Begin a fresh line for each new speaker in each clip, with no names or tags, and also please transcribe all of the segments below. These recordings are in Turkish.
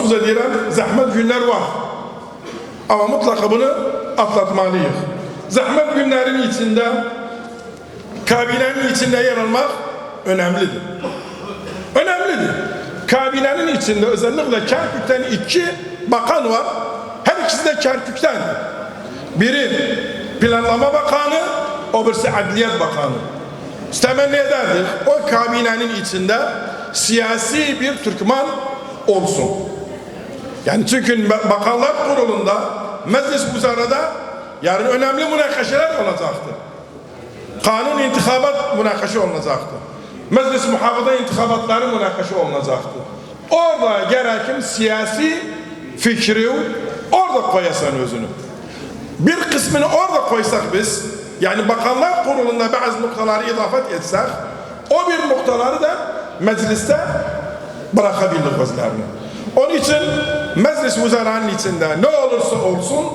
açıkça diyelim zahmet günler var. Ama mutlaka bunu atlatmalıyız. Zahmet günlerin içinde kabinenin içinde yer almak önemlidir. Önemlidir. Kabinenin içinde özellikle Kerkük'ten iki bakan var. Her ikisi de Kerkük'ten. Biri planlama bakanı, öbürüsü adliyet bakanı. Temenni ederdik o kabinenin içinde siyasi bir Türkmen olsun. Yani çünkü bakanlar kurulunda meclis müzarada yarın önemli münakaşalar olacaktır. Kanun intikabat münakaşa olunacaktı. Meclis muhafaza intikabatları münakaşa olunacaktı. Orada gerekim siyasi fikri orada koyasan özünü. Bir kısmını orada koysak biz, yani bakanlar kurulunda bazı noktaları idafet etsek, o bir noktaları da mecliste bırakabildik özlerini. Onun için meclis müzaranın içinde ne olursa olsun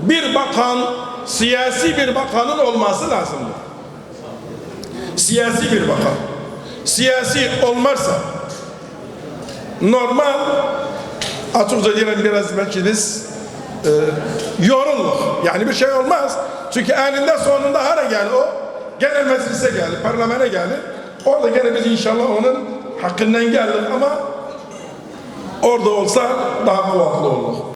bir bakan, siyasi bir bakanın olması lazımdır. Siyasi bir bakan. Siyasi olmazsa normal açıkça diyelim biraz belki biz e, yorulur. Yani bir şey olmaz. Çünkü eninde sonunda hara gelir o. Gene meclise gelir, parlamene gelir. Orada gene biz inşallah onun hakkından gelir ama orada olsa daha kuvvetli olur.